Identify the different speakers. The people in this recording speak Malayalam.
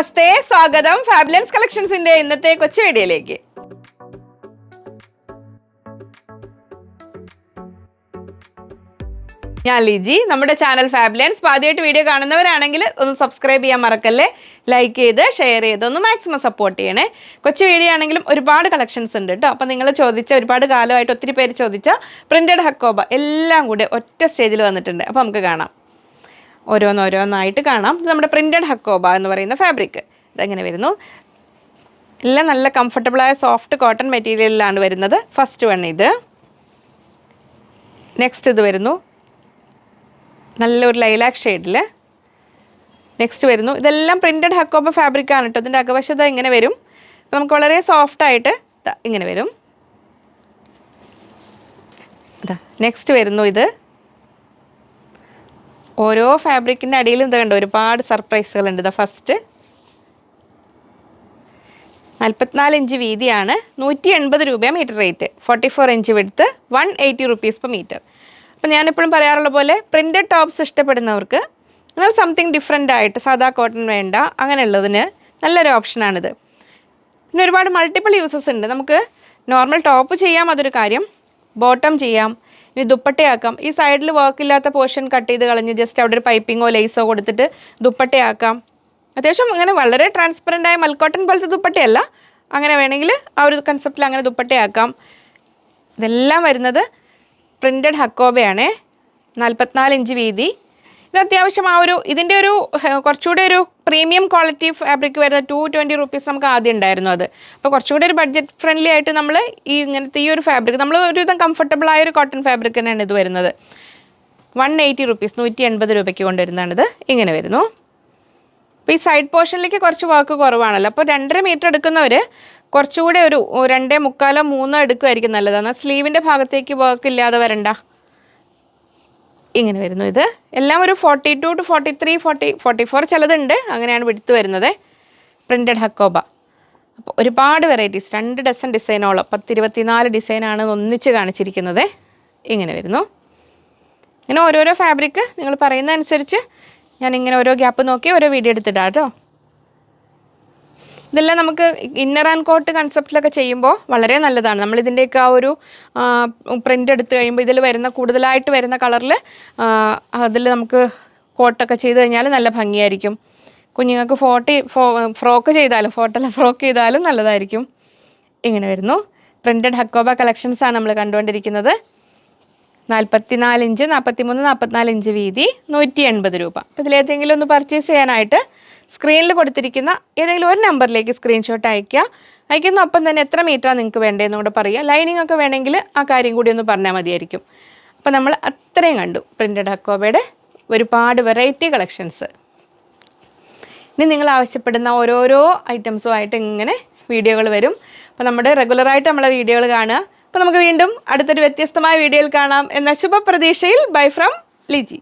Speaker 1: നമസ്തേ സ്വാഗതം. ഫാബുലൻസ് കളക്ഷൻസിന്റെ ഇന്നത്തെ കൊച്ചു വീഡിയോയിലേക്ക്. ഞാൻ ലിജി. നമ്മുടെ ചാനൽ ഫാബുലൻസ് ആദ്യമായിട്ട് വീഡിയോ കാണുന്നവരാണെങ്കിൽ ഒന്ന് സബ്സ്ക്രൈബ് ചെയ്യാൻ മറക്കല്ലേ? ലൈക്ക് ചെയ്ത് ഷെയർ ചെയ്ത് ഒന്ന് മാക്സിമം സപ്പോർട്ട് ചെയ്യണേ. കൊച്ചു വീഡിയോ ആണെങ്കിലും ഒരുപാട് കളക്ഷൻസ് ഉണ്ട് കേട്ടോ അപ്പോൾ നിങ്ങൾ ചോദിച്ച ഒരുപാട് കാലമായിട്ട് ഒത്തിരി പേര് ചോദിച്ച പ്രിന്റഡ് ഹക്കോബ എല്ലാം കൂടെ ഒറ്റ സ്റ്റേജിൽ വന്നിട്ടുണ്ട്. അപ്പോൾ നമുക്ക് കാണാം. ഓരോന്നോരോന്നായിട്ട് കാണാം. ഇത് നമ്മുടെ പ്രിന്റഡ് ഹക്കോബ എന്ന് പറയുന്ന ഫാബ്രിക് ഇതെങ്ങനെ വരുന്നു? എല്ലാം നല്ല കംഫർട്ടബിളായ സോഫ്റ്റ് കോട്ടൺ മെറ്റീരിയലിലാണ് വരുന്നത്. ഫസ്റ്റ് വൺ ഇത്. നെക്സ്റ്റ് ഇത് വരുന്നു. നല്ലൊരു ലൈലാക്ക് ഷെയ്ഡിൽ നെക്സ്റ്റ് വരുന്നു. ഇതെല്ലാം പ്രിന്റഡ് ഹക്കോബ ഫാബ്രിക് ആണ് കേട്ടോ ഇതിന്റെ അകവശത ഇങ്ങനെ വരും. നമുക്ക് വളരെ സോഫ്റ്റ് ആയിട്ട് ഇങ്ങനെ വരും. നെക്സ്റ്റ് വരുന്നു ഇത്. ഓരോ ഫാബ്രിക്കിന്റെ അടിയിലും ഇത് കണ്ടോ? ഒരുപാട് സർപ്രൈസുകളുണ്ട്. ഇതാ ഫസ്റ്റ് നാൽപ്പത്തിനാല് ഇഞ്ച് വീതിയാണ്. നൂറ്റി എൺപത് രൂപയാണ് metre rate forty four inch വിടുത്ത് one eighty rupees per metre അപ്പം ഞാനെപ്പോഴും പറയാറുള്ള പോലെ പ്രിന്റഡ് ടോപ്സ് ഇഷ്ടപ്പെടുന്നവർക്ക് എന്നാൽ സംതിങ് ഡിഫറെന്റ് ആയിട്ട് സാധാ കോട്ടൺ വേണ്ട അങ്ങനെയുള്ളതിന് നല്ലൊരു ഓപ്ഷനാണിത് പിന്നെ ഒരുപാട് മൾട്ടിപ്പിൾ യൂസസ് ഉണ്ട്. നമുക്ക് നോർമൽ ടോപ്പ് ചെയ്യാം അതൊരു കാര്യം. ബോട്ടം ചെയ്യാം ഇനി ദുപ്പട്ടയാക്കാം. ഈ സൈഡിൽ വർക്ക് ഇല്ലാത്ത പോർഷൻ കട്ട് ചെയ്ത് കളഞ്ഞ് ജസ്റ്റ് അവിടെ ഒരു പൈപ്പിങ്ങോ ലേസോ കൊടുത്തിട്ട് ദുപ്പട്ടയാക്കാം. അത്യാവശ്യം ഇങ്ങനെ വളരെ ട്രാൻസ്പെറന്റ് ആയ മൽക്കോട്ടൺ പോലത്തെ ദുപ്പട്ടയല്ല. അങ്ങനെ വേണമെങ്കിൽ ആ ഒരു കൺസെപ്റ്റിൽ അങ്ങനെ ദുപ്പട്ടയാക്കാം. ഇതെല്ലാം വരുന്നത് പ്രിന്റഡ് ഹക്കോബയാണ്. നാൽപ്പത്തിനാല് ഇഞ്ച് വീതി. ഇത് അത്യാവശ്യം ആ ഒരു ഇതിന്റെ ഒരു കുറച്ചുകൂടി ഒരു പ്രീമിയം ക്വാളിറ്റി ഫാബ്രിക് വരുന്ന ടു ട്വന്റി റുപ്പീസ് നമുക്ക് ആദ്യം ഉണ്ടായിരുന്നു അത്. അപ്പോൾ കുറച്ചുകൂടി ഒരു ബഡ്ജറ്റ് ഫ്രണ്ട്ലി ആയിട്ട് നമ്മൾ ഈ ഇങ്ങനത്തെ ഈ ഒരു ഫാബ്രിക് നമ്മൾ ഒരുവിധം കംഫർട്ടബിൾ ആയ ഒരു കോട്ടൺ ഫാബ്രിക് തന്നെയാണ് ഇത് വരുന്നത്. വൺ എയ്റ്റി റുപ്പീസ് നൂറ്റി എൺപത് രൂപയ്ക്ക് കൊണ്ടുവരുന്നതാണിത്. ഇങ്ങനെ വരുന്നു. അപ്പോൾ ഈ സൈഡ് പോർഷനിലേക്ക് കുറച്ച് വർക്ക് കുറവാണല്ലോ. അപ്പോൾ രണ്ടര മീറ്റർ എടുക്കുന്നവർ കുറച്ചുകൂടെ ഒരു രണ്ടേ മുക്കാലോ മൂന്നോ എടുക്കുമായിരിക്കും നല്ലതാണ് സ്ലീവിന്റെ ഭാഗത്തേക്ക് വർക്ക് ഇല്ലാതെ വരണ്ട. ഇങ്ങനെ വരുന്നു ഇത്. എല്ലാം ഒരു forty two two forty three forty forty four ചിലതുണ്ട്. അങ്ങനെയാണ് വിടുത്ത് വരുന്നത്. പ്രിന്റഡ് ഹക്കോബ അപ്പോൾ ഒരുപാട് വെറൈറ്റീസ് രണ്ട് ഡസൻ ഡിസൈനോളം പത്തിരുപത്തിനാല് ഡിസൈനാണ് ഒന്നിച്ച് കാണിച്ചിരിക്കുന്നത്. ഇങ്ങനെ വരുന്നു. ഇങ്ങനെ ഓരോരോ ഫാബ്രിക് നിങ്ങൾ പറയുന്ന അനുസരിച്ച് ഞാൻ ഇങ്ങനെ ഓരോ ഗ്യാപ്പ് നോക്കി ഓരോ വീഡിയോ എടുത്തിടാം കേട്ടോ. ഇതെല്ലാം നമുക്ക് ഇന്നർ ആൻഡ് കോട്ട് കൺസെപ്റ്റിലൊക്കെ ചെയ്യുമ്പോൾ വളരെ നല്ലതാണ്. നമ്മൾ ഇതിന്റെയൊക്കെ ആ ഒരു പ്രിന്റ് എടുത്തു കഴിയുമ്പോൾ ഇതിൽ വരുന്ന കൂടുതലായിട്ട് വരുന്ന കളറിൽ അതിൽ നമുക്ക് കോട്ടൊക്കെ ചെയ്ത് കഴിഞ്ഞാൽ നല്ല ഭംഗിയായിരിക്കും. കുഞ്ഞുങ്ങൾക്ക് ഫോട്ടി ഫോ ഫ്രോക്ക് ചെയ്താലും ഫോട്ടല്ല ഫ്രോക്ക് ചെയ്താലും നല്ലതായിരിക്കും. ഇങ്ങനെ വരുന്നു. പ്രിന്റഡ് ഹക്കോബ കളക്ഷൻസാണ് നമ്മൾ കണ്ടുകൊണ്ടിരിക്കുന്നത്. നാൽപ്പത്തിനാല് ഇഞ്ച് നാൽപ്പത്തി മൂന്ന് നാൽപ്പത്തിനാല് ഇഞ്ച് വീതി നൂറ്റി എൺപത് രൂപ. അപ്പോൾ ഇതിലേതെങ്കിലും ഒന്ന് പർച്ചേസ് ചെയ്യാനായിട്ട് സ്ക്രീനിൽ കൊടുത്തിരിക്കുന്ന ഏതെങ്കിലും ഒരു നമ്പറിലേക്ക് സ്ക്രീൻഷോട്ട് അയക്കുക അയക്കുന്ന ഒപ്പം തന്നെ എത്ര മീറ്ററാണ് നിങ്ങൾക്ക് വേണ്ടതെന്ന് കൂടെ പറയുക. ലൈനിങ് ഒക്കെ വേണമെങ്കിൽ ആ കാര്യം കൂടി ഒന്ന് പറഞ്ഞാൽ മതിയായിരിക്കും. അപ്പോൾ നമ്മൾ അത്രയും കണ്ടു പ്രിന്റഡ് അക്കോബയുടെ ഒരുപാട് വെറൈറ്റി കളക്ഷൻസ് ഇനി നിങ്ങൾ ആവശ്യപ്പെടുന്ന ഓരോരോ ഐറ്റംസുമായിട്ട് ഇങ്ങനെ വീഡിയോകൾ വരും. അപ്പോൾ നമ്മുടെ റെഗുലറായിട്ട് നമ്മളെ വീഡിയോകൾ കാണുക. അപ്പോൾ നമുക്ക് വീണ്ടും അടുത്തൊരു വ്യത്യസ്തമായ വീഡിയോയിൽ കാണാം എന്ന ശുഭപ്രതീക്ഷയിൽ. Bye from Liji